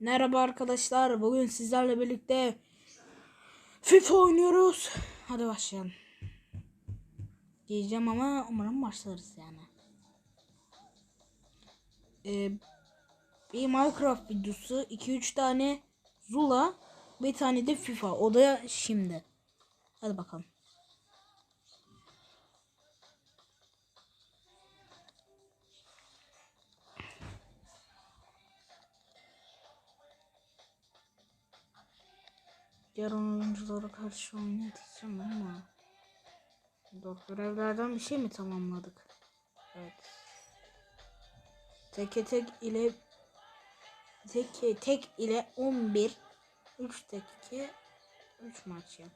Merhaba arkadaşlar. Bugün sizlerle birlikte FIFA oynuyoruz. Hadi başlayalım. Diyeceğim ama umarım başlarız yani. Ee, bir Minecraft videosu, 2-3 tane Zula, bir tane de FIFA. O da şimdi. Hadi bakalım. Diğer oyunculara karşı oynayacağım ama Dur görevlerden bir şey mi tamamladık? Evet. Teke tek ile teke tek ile 11 3 tek 2 3 maç ya.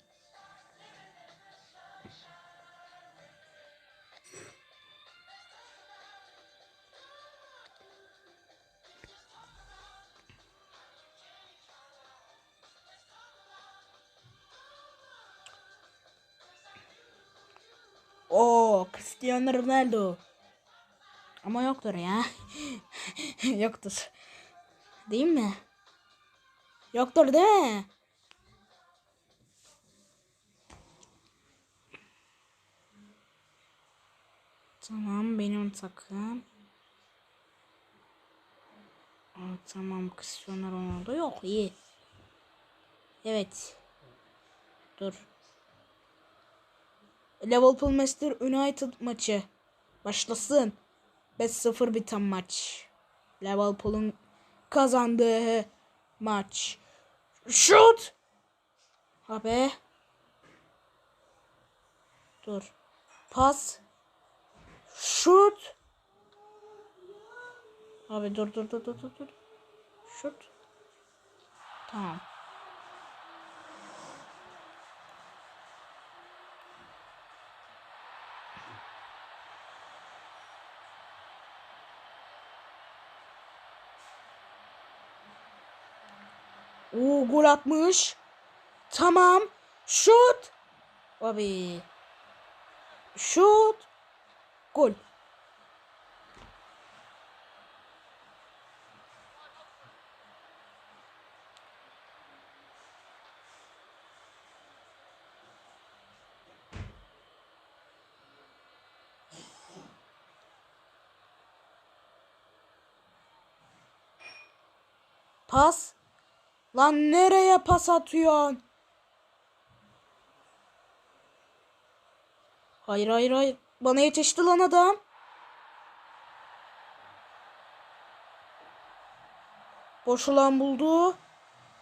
Oo, Cristiano Ronaldo. Ama yoktur ya. yoktur. Değil mi? Yoktur değil mi? Tamam benim takım. Aa, tamam Cristiano Ronaldo yok iyi. Evet. Dur. Liverpool Manchester United maçı başlasın. 5-0 biten maç. Liverpool'un kazandığı maç. Şut! Abi. Dur. Pas. Şut. Abi dur dur dur dur dur. Şut. Tamam. Oo gol atmış. Tamam. Şut. Abi. Şut. Gol. Pas. Lan nereye pas atıyorsun? Hayır hayır hayır. Bana yetişti lan adam. Boş olan buldu.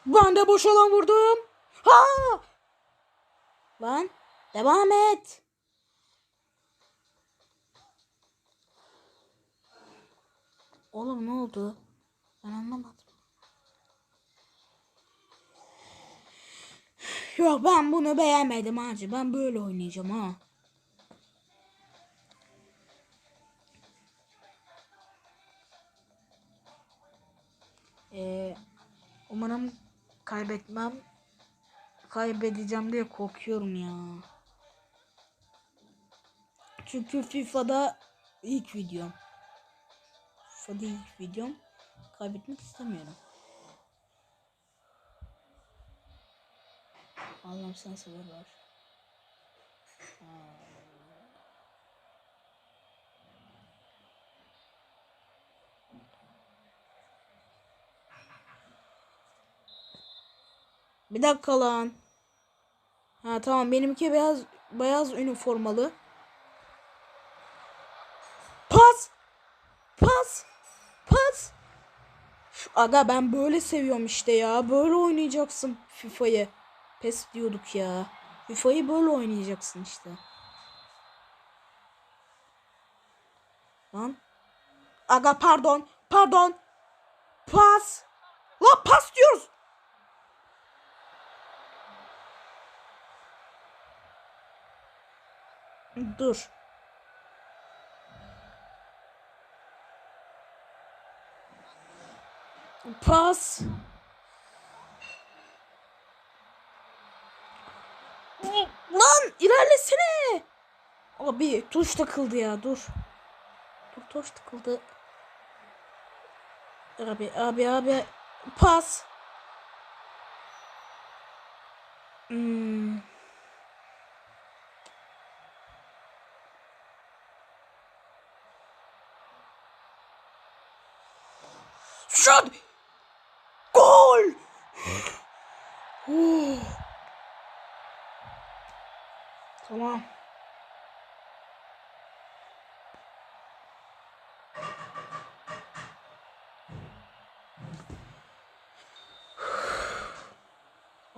Ben de boş olan vurdum. Ha! Lan devam et. Oğlum ne oldu? Ben anlamadım. Yok ben bunu beğenmedim hacı. Ben böyle oynayacağım ha. Ee, umarım kaybetmem. Kaybedeceğim diye korkuyorum ya. Çünkü FIFA'da ilk videom. FIFA'da ilk videom. Kaybetmek istemiyorum. Sabır ver. Bir dakika lan. Ha tamam benimki beyaz beyaz üniformalı. Pas. Pas. Pas. Şu, aga ben böyle seviyorum işte ya. Böyle oynayacaksın FIFA'yı. PES diyorduk ya. FIFA'yı böyle oynayacaksın işte. Lan. Aga pardon. Pardon. Pas. La pas diyoruz. Dur. Pas. Lan ilerlesene. Abi tuş takıldı ya dur. Dur tuş takıldı. Abi abi abi Pas. Hmm. Şut! Gol! Oh. Tamam.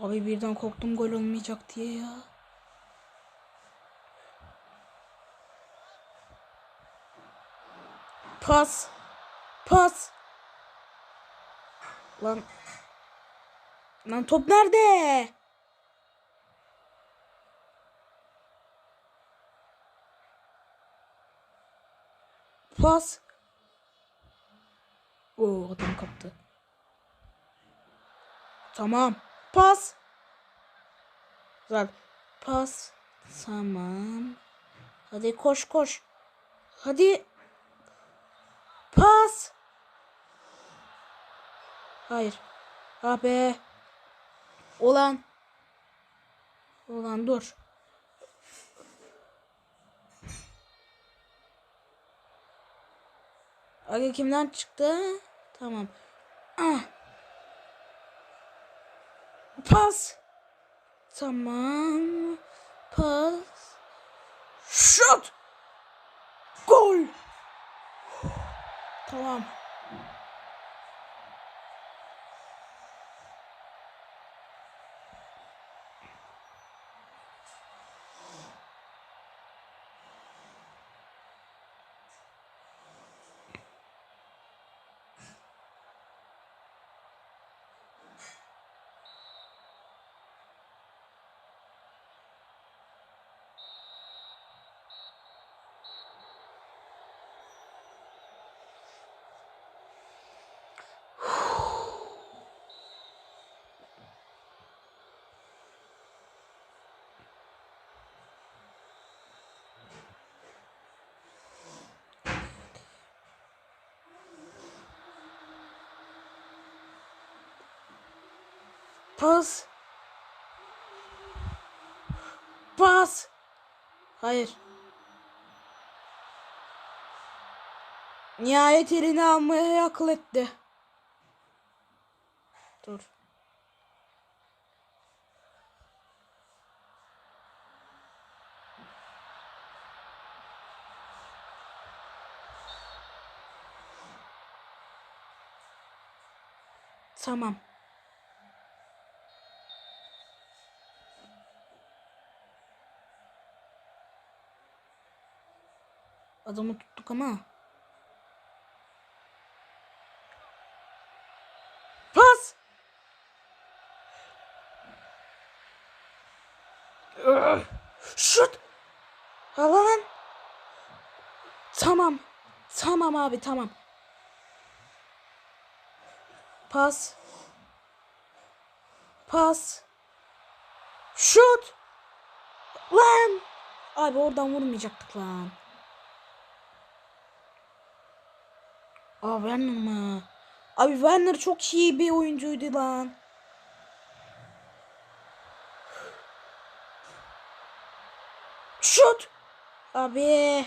Abi birden korktum gol olmayacak diye ya. Pas. Pas. Lan. Lan top nerede? Pas. Oo adam kaptı. Tamam. Pas. Güzel. Pas. Tamam. Hadi koş koş. Hadi. Pas. Hayır. Abi. Olan. Olan dur. Aga kimden çıktı? Tamam. Ah. Pas. Tamam. Pas. Şut. Gol. Tamam. Pas. Pas. Hayır. Nihayet elini almaya akıl etti. Dur. Tamam. Adamı tuttuk ama. Pas. Şut. Alan. Tamam. Tamam abi tamam. Pas. Pas. Şut. Lan. Abi oradan vurmayacaktık lan. Aa Werner mı? Abi Werner çok iyi bir oyuncuydu lan. Şut. Abi.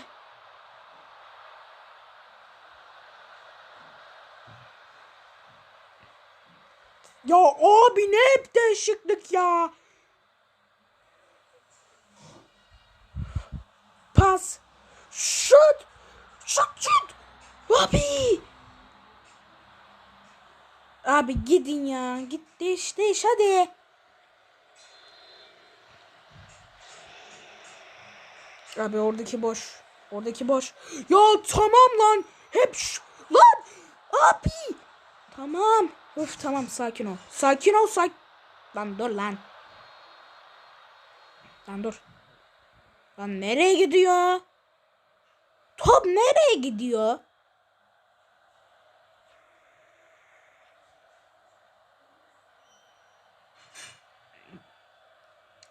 Ya abi ne hep değişiklik ya. Pas. Şut. Şut şut. Abi. Abi gidin ya. Git değiş değiş hadi. Abi oradaki boş. Oradaki boş. Ya tamam lan. Hep şu. Lan. Abi. Tamam. Öf tamam sakin ol. Sakin ol sak. Lan dur lan. Lan dur. Lan nereye gidiyor? Top nereye gidiyor?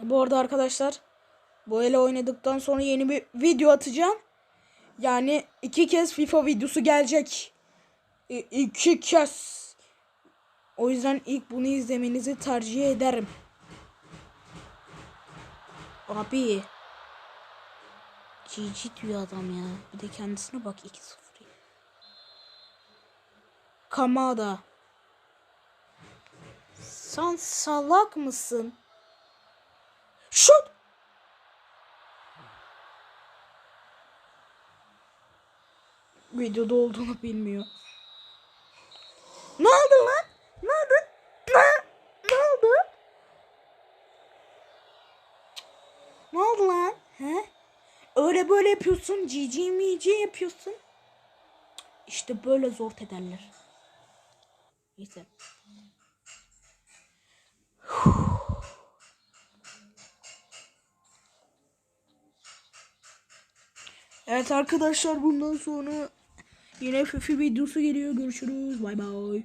Bu arada arkadaşlar bu ele oynadıktan sonra yeni bir video atacağım. Yani iki kez FIFA videosu gelecek. İ- iki kez. O yüzden ilk bunu izlemenizi tercih ederim. Abi. GG diyor adam ya. Bir de kendisine bak 2-0. Kamada. Sen salak mısın? Şut! Videoda olduğunu bilmiyor. Ne oldu lan? Ne oldu? Ne? Ne oldu? Ne oldu lan? He? Öyle böyle yapıyorsun. Cici mici yapıyorsun. İşte böyle zor ederler. Neyse. Evet arkadaşlar bundan sonra yine Fifi videosu geliyor. Görüşürüz. Bay bay.